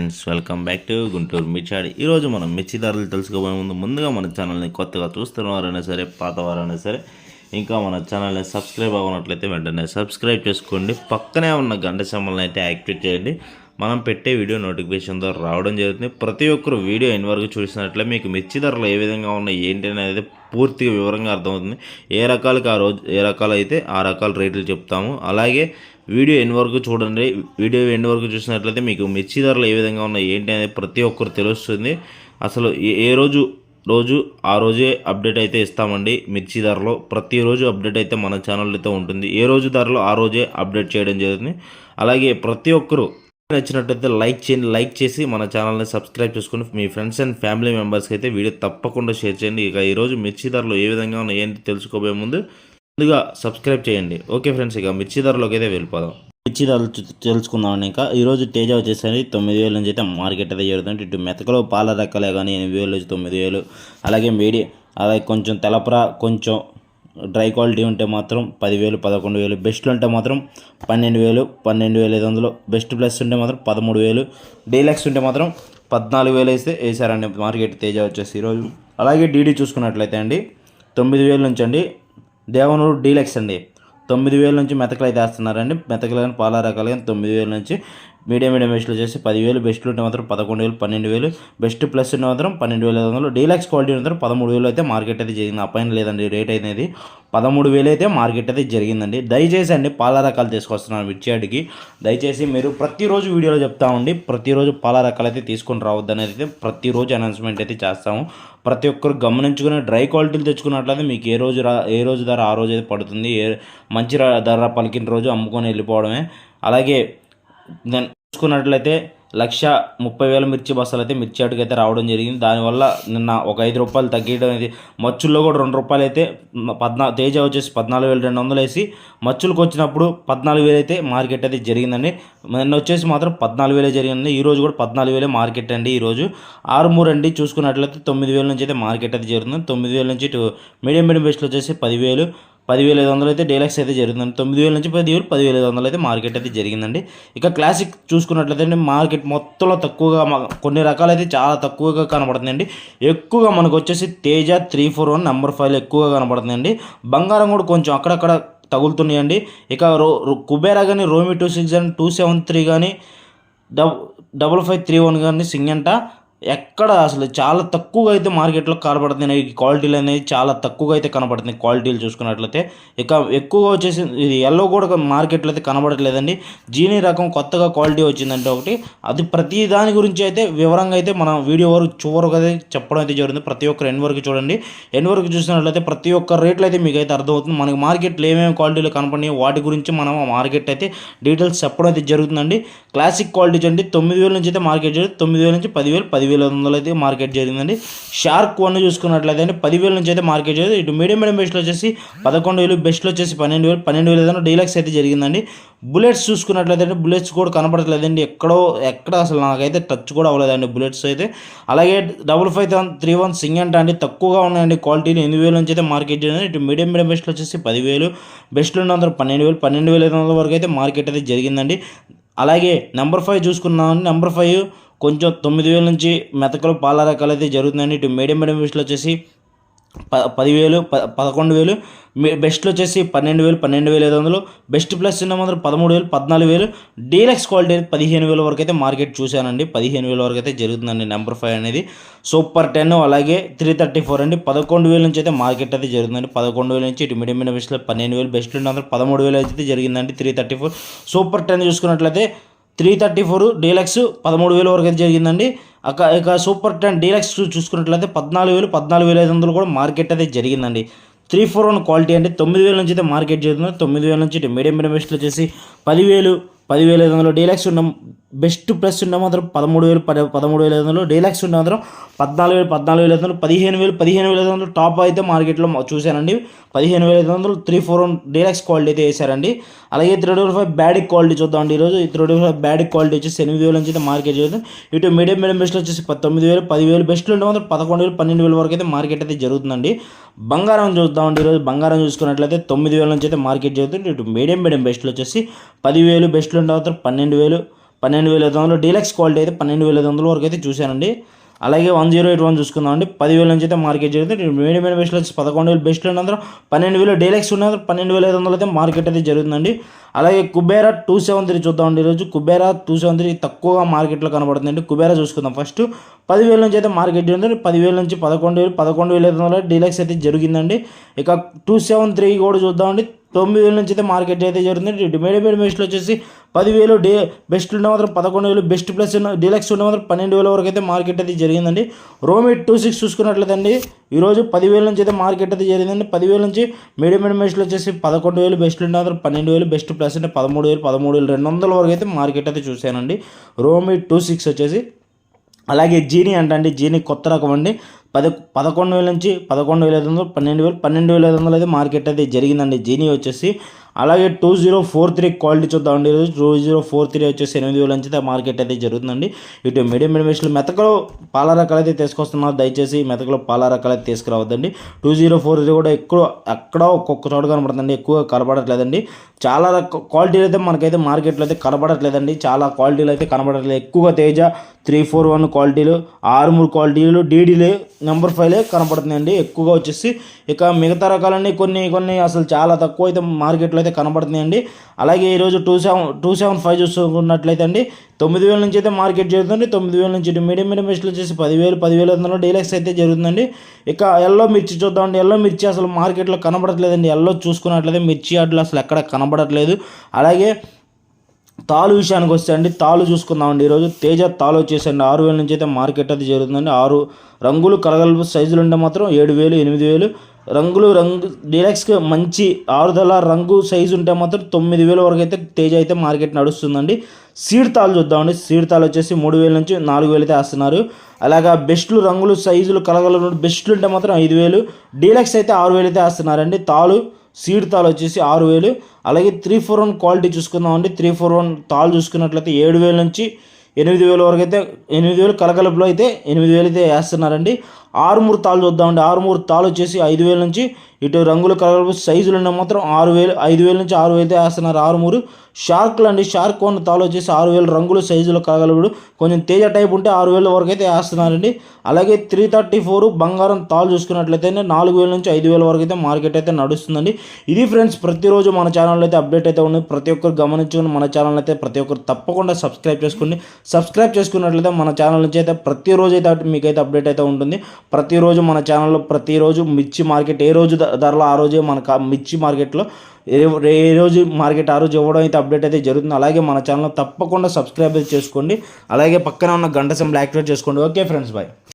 Friends welcome back to Guntur మిర్చాడి ఈరోజు మనం మిర్చి ధరలు తెలుసుకోబోయే ముందు ముందుగా మన ఛానల్ని కొత్తగా చూస్తున్నవారైనా సరే పాతవారైనా సరే ఇంకా మన ఛానల్ని సబ్స్క్రైబ్ అవ్వనట్లయితే వెంటనే సబ్స్క్రైబ్ చేసుకోండి. పక్కనే ఉన్న గంట సింబల్ని అయితే యాక్టివేట్ చేయండి. మనం పెట్టే వీడియో నోటిఫికేషన్ ద్వారా రావడం జరుగుతుంది. ప్రతి ఒక్కరు వీడియో ఎన్ని వరకు చూసినట్లే మీకు మిర్చి ధరలు ఏ విధంగా ఉన్నాయి ఏంటి అనేది పూర్తిగా వివరంగా అర్థమవుతుంది. ఏ రకాలకి ఆ రోజు ఏ రకాలు అయితే ఆ రకాల రేట్లు చెప్తాము. అలాగే వీడియో ఎన్ని వరకు చూడండి. వీడియో ఎన్ని వరకు చూసినట్లయితే మీకు మిర్చి ధరలు ఏ విధంగా ఉన్నాయి ఏంటి అనేది ప్రతి ఒక్కరు తెలుస్తుంది. అసలు ఏ ఏ రోజు రోజు ఆ రోజే అప్డేట్ అయితే ఇస్తామండి మిర్చి ధరలో. ప్రతిరోజు అప్డేట్ అయితే మన ఛానల్ అయితే ఉంటుంది. ఏ రోజు ధరలో ఆ రోజే అప్డేట్ చేయడం జరుగుతుంది. అలాగే ప్రతి ఒక్కరు నచ్చినట్టయితే లైక్ చేయండి లైక్ చేసి మన ఛానల్ని సబ్స్క్రైబ్ చేసుకుని మీ ఫ్రెండ్స్ అండ్ ఫ్యామిలీ మెంబర్స్కి అయితే వీడియో తప్పకుండా షేర్ చేయండి. ఇక ఈరోజు మిర్చి ధరలు ఏ విధంగా ఉన్నాయి ఏంటి తెలుసుకోబోయే ముందు ముందుగా సబ్స్క్రైబ్ చేయండి. ఓకే ఫ్రెండ్స్ ఇక మిర్చి ధరలోకి అయితే వెళ్ళిపోదాం. మిర్చి ధరలు తెలుసుకుందామని తెలుసుకుందాం ఇంకా ఈరోజు తేజ వచ్చేసరికి తొమ్మిది వేల నుంచి అయితే మార్కెట్ అయితే జరుగుతుంది ఇటు మెతకలో పాల రకాలే కానీ ఎనిమిది వేలు నుంచి తొమ్మిది వేలు. అలాగే మీడియం అలాగే కొంచెం తెలపరా కొంచెం డ్రై క్వాలిటీ ఉంటే మాత్రం పదివేలు పదకొండు వేలు బెస్ట్లు ఉంటే మాత్రం పన్నెండు వేలు పన్నెండు వేల ఐదు వందలు బెస్ట్ ప్లస్ ఉంటే మాత్రం పదమూడు వేలు డీలక్స్ ఉంటే మాత్రం పద్నాలుగు వేలు వేస్తే వేసారండి మార్కెట్ తేజ వచ్చేసి ఈరోజు. అలాగే డీడీ చూసుకున్నట్లయితే అండి తొమ్మిది వేల నుంచి అండి దేవనూరు డీలక్స్ అండి తొమ్మిది వేల నుంచి మెతకలు అయితే వేస్తున్నారండి. మెతకలు కానీ పాల రకాలు కానీ తొమ్మిది వేల నుంచి మీడియం మీడియం బెస్ట్లో చేసి పదివేలు బెస్ట్లు ఉంటే మాత్రం పదకొండు వేలు పన్నెండు వేలు బెస్ట్ ప్లస్ ఉంటే మాత్రం పన్నెండు వేల ఐదు వందలు. డీలాక్స్ క్వాలిటీ మాత్రం పదమూడు వేలు అయితే మార్కెట్ అయితే జరిగింది. అప్పైన లేదండి రేట్ అనేది పదమూడు వేలు అయితే మార్కెట్ అయితే జరిగిందండి. దయచేసి అండి పాల రకాలు తీసుకొస్తున్నాను మిర్చియాడికి దయచేసి మీరు ప్రతిరోజు వీడియోలో చెప్తా ఉండి ప్రతిరోజు పాల రకాలు అయితే తీసుకొని రావద్దు అనేది అయితే ప్రతిరోజు అనౌన్స్మెంట్ అయితే చేస్తాము. ప్రతి ఒక్కరు గమనించుకుని డ్రై క్వాలిటీలు తెచ్చుకున్నట్లయితే మీకు ఏ రోజు రా ఏ రోజు ధర ఆ రోజు అయితే పడుతుంది. ఏ మంచి ధర పలికిన రోజు అమ్ముకొని వెళ్ళిపోవడమే. అలాగే దెన్ చూసుకున్నట్లయితే లక్ష ముప్పై వేల మిర్చి బస్సులు అయితే మిర్చి అటుకు అయితే రావడం జరిగింది. దానివల్ల నిన్న ఒక ఐదు రూపాయలు తగ్గడం అనేది మచ్చుల్లో కూడా రెండు రూపాయలు అయితే పద్నా తేజ వచ్చేసి పద్నాలుగు వేలు రెండు వందలు వేసి మచ్చులకు వచ్చినప్పుడు పద్నాలుగు వేలు అయితే మార్కెట్ అయితే జరిగిందండి. నిన్న వచ్చేసి మాత్రం పద్నాలుగు వేలే జరిగింది ఈరోజు కూడా పద్నాలుగు వేలే మార్కెట్ అండి ఈరోజు ఆరు మూడు అండి చూసుకున్నట్లయితే తొమ్మిది వేల నుంచి అయితే మార్కెట్ అయితే జరుగుతుంది. తొమ్మిది వేల నుంచి మీడియం మీడియం బెస్ట్లు వచ్చేసి పదివేలు. పదివేల ఐదు వందలు అయితే డీలక్స్ అయితే జరుగుతుంది తొమ్మిది వేల నుంచి పదివేలు పదివేల ఐదు వందలు అయితే మార్కెట్ అయితే జరిగిందండి. ఇక క్లాసిక్ చూసుకున్నట్లయితే మార్కెట్ మొత్తంలో తక్కువగా కొన్ని కొన్ని రకాలైతే చాలా తక్కువగా కనబడుతుందండి. ఎక్కువగా మనకు వచ్చేసి Teja three four one number five ఎక్కువగా కనబడుతుందండి. బంగారం కూడా కొంచెం అక్కడక్కడ తగులుతున్నాయండి. ఇక రో రో- కుబేరా కానీ రోమి టూ సిక్స్ కానీ టూ సెవెన్ త్రీ కానీ డబ్ డబుల్ ఫైవ్ త్రీ వన్ కానీ సింగంట ఎక్కడ అసలు చాలా తక్కువగా అయితే మార్కెట్లో కనబడుతున్నాయి ఈ క్వాలిటీలు అనేవి చాలా తక్కువగా అయితే కనబడుతున్నాయి క్వాలిటీలు చూసుకున్నట్లయితే. ఇక ఎక్కువగా వచ్చేసి ఇది ఎల్లో కూడా మార్కెట్లో అయితే కనబడట్లేదండి. జీనీ రకం కొత్తగా క్వాలిటీ వచ్చిందంటే ఒకటి. అది ప్రతి దాని గురించి అయితే వివరంగా అయితే మనం వీడియో వరకు చివరకు అయితే చెప్పడం అయితే జరుగుతుంది. ప్రతి ఒక్కరు ఎన్ వరకు చూడండి. ఎన్ వరకు చూసినట్లయితే ప్రతి ఒక్క రేట్లు అయితే మీకు అయితే అర్థమవుతుంది. మనకి మార్కెట్లో ఏమేమి క్వాలిటీలు కనపడినాయి వాటి గురించి మనం ఆ మార్కెట్ అయితే డీటెయిల్స్ చెప్పడం అయితే జరుగుతుందండి. క్లాసిక్ క్వాలిటీ అండి తొమ్మిది వేల నుంచి అయితే మార్కెట్ తొమ్మిది వేల నుంచి పదివేలు పదివేలు ఐదు వందలు అయితే మార్కెట్ జరిగిందండి. షార్క్ వన్ చూసుకున్నట్లయితే అండి పదివేల నుంచి అయితే మార్కెట్ జరిగింది. ఇటు మీడియం మీడియం బెస్ట్లో వచ్చేసి పదకొండు వేలు బెస్ట్లో వచ్చేసి పన్నెండు వేలు పన్నెండు వేలు ఏదైనా డీలక్స్ అయితే జరిగిందండి. బుల్లెట్స్ చూసుకున్నట్లయితే అండి బుల్లెట్స్ కూడా కనపడట్లేదండి ఎక్కడో ఎక్కడ అసలు నాకైతే టచ్ కూడా అవ్వలేదండి బుల్లెట్స్ అయితే. అలాగే డబుల్ ఫైవ్ త్రీ వన్ సింగంట అండి తక్కువగా ఉన్నాయండి క్వాలిటీలు ఎనిమిది వేల నుంచి అయితే మార్కెట్ జరిగింది. ఇటు మీడియం మీడియం బెస్ట్లో వచ్చేసి పదివేలు బెస్ట్లో ఉన్నందుకు పన్నెండు వేలు పన్నెండు వేల ఐదు వందల వరకు అయితే మార్కెట్ అయితే జరిగిందండి. అలాగే నెంబర్ ఫైవ్ చూసుకున్నాం నెంబర్ ఫైవ్ కొంచెం తొమ్మిది వేల నుంచి మెతకలు పాల రకాలు అయితే జరుగుతుందండి ఇటు మీడియం మీడియం బెస్ట్లో వచ్చేసి ప పదివేలు ప పదకొండు వేలు మీ- బెస్ట్లో వచ్చేసి పన్నెండు వేలు పన్నెండు వేల ఐదు వందలు. బెస్ట్ ప్లస్ చిన్న మాత్రం పదమూడు వేలు పద్నాలుగు వేలు డీలక్స్ క్వాలిటీ పదిహేను వేల వరకు అయితే మార్కెట్ చూశానండి. పదిహేను వేల వరకు అయితే జరుగుతుందండి నెంబర్ ఫైవ్ అనేది. సూపర్ టెన్ అలాగే త్రీ థర్టీ ఫోర్ అండి. పదకొండు వేల నుంచి అయితే మార్కెట్ అయితే జరుగుతుందండి. పదకొండు వేల నుంచి ఇటు మీడియం మీడియం బెస్ట్లో పన్నెండు వేలు బెస్ట్ ఉన్న మాత్రం పదమూడు వేలు అయితే జరిగిందండి three thirty four super ten చూసుకున్నట్లయితే త్రీ థర్టీ ఫోర్ డీలక్స్ పదమూడు వేల వరకు అయితే జరిగిందండి. అక్క ఇక సూపర్ టెన్ డీలక్స్ చూసుకున్నట్లయితే పద్నాలుగు వేలు పద్నాలుగు వేల ఐదు వందలు కూడా మార్కెట్ అయితే జరిగిందండి. త్రీ ఫోర్ వన్ క్వాలిటీ అంటే తొమ్మిది వేల నుంచి అయితే మార్కెట్ జరుగుతుంది తొమ్మిది వేల నుంచి మీడియం మీడియం బెస్ట్లు వచ్చేసి పదివేలు పదివేల ఐదు వందలు డీలక్స్ ఉన్న బెస్ట్ ప్లస్ ఉన్న మాత్రం పదమూడు వేలు పద పదమూడు వేల ఐదు వందలు. డీలక్స్ ఉన్న మాత్రం పద్నాలుగు వేలు పద్నాలుగు వేల ఐదు వందలు. పదిహేను వేలు పదిహేను వేల ఐదు వందలు. టాప్ అయితే మార్కెట్లో చూశానండి. పదిహేను వేల ఐదు వందలు త్రీ ఫోర్ వన్ క్వాలిటీ అయితే వేశారండి. అలాగే three double five bad quality చూద్దామండి ఈరోజు. ఈ three double five bad quality వచ్చేసి ఎనిమిది వేల నుంచి అయితే మార్కెట్ జరుగుతుంది ఇటు మీడియం మీడియం బెస్ట్లో వచ్చేసి తొమ్మిది వేలు పదివేలు బెస్ట్లో ఉంటే మాత్రం పదకొండు వేలు పన్నెండు వేల వరకు అయితే మార్కెట్ అయితే జరుగుతుందండి. బంగారం చూద్దామండి ఈరోజు. బంగారం చూసుకున్నట్లయితే తొమ్మిది వేల నుంచి అయితే మార్కెట్ జరుగుతుంది. ఇటు మీడియం మీడియం బెస్ట్లో వచ్చేసి పదివేలు బెస్ట్లో ఉంటే మాత్రం పన్నెండు వేలు. పన్నెండు వేల ఐదు వందలు డీలక్స్ క్వాలిటీ అయితే పన్నెండు వేల ఐదు వందల వరకు అయితే చూశానండి. అలాగే వన్ జీరో ఎయిట్ వన్ చూసుకుందాం అండి. పదివేల నుంచి అయితే మార్కెట్ జరుగుతుంది మీడియం మీడియం బెస్ట్లో వచ్చి పదకొండు వేలు బెస్ట్లో ఉన్నందులో పన్నెండు వేలు డీలక్స్ ఉన్న పన్నెండు వేల ఐదు వందలు అయితే మార్కెట్ అయితే జరుగుతుందండి. అలాగే కుబేరా టూ సెవెన్ త్రీ చూద్దామండి ఈరోజు. కుబేరా టూ సెవెన్ త్రీ తక్కువగా మార్కెట్లో కనబడుతుందండి. కుబేరా చూసుకుందాం ఫస్ట్. పదివేల నుంచి అయితే మార్కెట్ జరుగుతుంది పదివేల నుంచి పదకొండు వేలు పదకొండు వేల ఐదు వందల డీలక్స్ అయితే జరిగిందండి. ఇక టూ సెవెన్ త్రీ కూడా చూద్దామండి. తొమ్మిది వేల నుంచి అయితే మార్కెట్ అయితే జరుగుతుంది. మీడియం మీడియం బెస్ట్లో వచ్చేసి పదివేలు డే బెస్ట్ ఉంటే మాత్రం పదకొండు వేలు బెస్ట్ ప్లస్ ఉన్న డీలక్స్ ఉండే మాత్రం పన్నెండు వేల వరకు అయితే మార్కెట్ అయితే జరిగిందండి. రోమి టూ సిక్స్ చూసుకున్నట్లయితే ఈరోజు పదివేల నుంచి అయితే మార్కెట్ అయితే జరిగిందండి. పదివేల నుంచి మీడియం మీడియం బెస్ట్లు వచ్చేసి పదకొండు వేలు బెస్ట్ ఉంటే మాత్రం పన్నెండు వేలు బెస్ట్ ప్లస్ అంటే పదమూడు వేలు పదమూడు వేలు రెండు వందల వరకు అయితే మార్కెట్ అయితే చూశానండి. రోమి టూ సిక్స్ వచ్చేసి అలాగే జీనీ అంటే జీనీ కొత్త రకం అండి. పద పదకొండు వేల నుంచి పదకొండు వేల ఐదు వందలు పన్నెండు వేలు పన్నెండు వేల ఐదు వందలు అయితే మార్కెట్ అయితే జరిగిందండి. జీనీ వచ్చేసి అలాగే two zero four three quality చూద్దామండి ఈరోజు టూ జీరో ఫోర్ త్రీ వచ్చేసి ఎనిమిది వేల నుంచి అయితే మార్కెట్ అయితే జరుగుతుందండి. ఇటు మీడియం మీడియం మెతకలో పాల రకాలు అయితే తీసుకొస్తున్నారు. దయచేసి మెతకలో పాల రకాలు అయితే తీసుకురావద్దండి. టూ జీరో ఫోర్ త్రీ కూడా ఎక్కువ ఎక్కడో ఒక్కొక్క చోట కనబడుతుందండి. ఎక్కువ కనబడట్లేదండి. చాలా రక క్వాలిటీలు అయితే మనకైతే మార్కెట్లో అయితే కనబడట్లేదండి. చాలా క్వాలిటీలు అయితే కనబడట్లేదు. ఎక్కువగా తేజ త్రీ ఫోర్ వన్ క్వాలిటీలు ఆరు మూడు క్వాలిటీలు డీడీలే నెంబర్ ఫైవ్లే కనబడుతున్నాయండి. ఎక్కువగా వచ్చేసి ఇక మిగతా రకాలన్నీ కొన్ని కొన్ని అసలు చాలా తక్కువ అయితే మార్కెట్లో అయితే కనబడుతున్నాయండి. అలాగే ఈరోజు two seven two seven five చూసుకున్నట్లయితే అండి తొమ్మిది వేల నుంచి అయితే మార్కెట్ జరుగుతుంది. తొమ్మిది వేల నుంచి మీడియం మీడియం బెస్ట్లు వచ్చేసి పదివేలు పదివేల వందలు డీలక్స్ అయితే జరుగుతుందండి. ఇక ఎల్లో మిర్చి చూద్దామండి. ఎల్లో మిర్చి అసలు మార్కెట్లో కనబడట్లేదండి. ఎల్లో చూసుకున్నట్లయితే మిర్చి అట్లా అసలు ఎక్కడ కనబడట్లేదు. అలాగే తాలు విషయానికి వస్తే అండి తాలు చూసుకుందామండి. ఈరోజు తేజ తాలు వచ్చేసండి. ఆరు వేల నుంచి అయితే మార్కెట్ అయితే జరుగుతుందండి. ఆరు రంగులు కలగలుపు సైజులు ఉంటే మాత్రం ఏడు వేలు ఎనిమిది వేలు రంగులు రంగు డీలక్స్కి మంచి ఆరుదల రంగు సైజు ఉంటే మాత్రం తొమ్మిది వేల వరకు అయితే తేజ అయితే మార్కెట్ నడుస్తుందండి. సీడ్ తాలు చూద్దామండి. సీడ్ తాలు వచ్చేసి మూడు వేల నుంచి నాలుగు వేలు అయితే వేస్తున్నారు. అలాగా బెస్ట్లు రంగులు సైజులు కలగల బెస్ట్లు ఉంటే మాత్రం ఐదు వేలు. డీలక్స్ అయితే ఆరు వేలు అయితే వేస్తున్నారండి. తాలు సీడ్ తాలు వచ్చేసి ఆరు వేలు. అలాగే త్రీ ఫోర్ వన్ క్వాలిటీ చూసుకుందామండి. త్రీ ఫోర్ వన్ తాలు చూసుకున్నట్లయితే ఏడు వేల నుంచి ఎనిమిది వేల వరకు అయితే ఎనిమిది వేలు కలకలుపులో అయితే ఎనిమిది వేలు అయితే వేస్తున్నారండి. ఆరుమూరు తాళ్ళు చూద్దామండి. ఆరుమూరు తాళ్ళు వచ్చేసి ఐదు వేల నుంచి ఇటు రంగులు కలగలుపు సైజులు ఉన్న మాత్రం ఆరు వేలు ఐదు వేల నుంచి ఆరు వేలు అయితే వేస్తున్నారు ఆరుమూరు. షార్క్లు అండి. షార్క్ ఉన్న తాళ్ళు వచ్చేసి ఆరు వేలు రంగులు సైజులు కలగలుగుడు. కొంచెం తేజ టైప్ ఉంటే ఆరు వేల వరకు అయితే వేస్తున్నారండి. అలాగే త్రీ థర్టీ ఫోర్ బంగారం తాళ్ళు చూసుకున్నట్లయితే నాలుగు వేల నుంచి ఐదు వేల వరకు అయితే మార్కెట్ అయితే నడుస్తుందండి. ఇది ఫ్రెండ్స్ ప్రతిరోజు మన ఛానల్లో అయితే అప్డేట్ అయితే ఉంది ప్రతి ఒక్కరు గమనించుకుని మన ఛానల్ అయితే ప్రతి ఒక్కరు తప్పకుండా సబ్స్క్రైబ్ చేసుకోండి. సబ్స్క్రైబ్ చేసుకున్నట్లయితే మన ఛానల్ నుంచి అయితే ప్రతిరోజు అయితే మీకైతే అప్డేట్ అయితే ఉంటుంది. ప్రతిరోజు మన ఛానల్లో ప్రతిరోజు మిర్చి మార్కెట్ ఏ రోజు ధరలో ఆ రోజే మనకు మిర్చి మార్కెట్లో ఏ ఏ రోజు మార్కెట్ ఆ రోజు ఇవ్వడం అయితే అప్డేట్ అయితే జరుగుతుంది. అలాగే మన ఛానల్ తప్పకుండా సబ్స్క్రైబ్ చేసుకోండి. అలాగే పక్కన ఉన్న గంట సింబల్ యాక్టివేట్ చేసుకోండి. Okay friends bye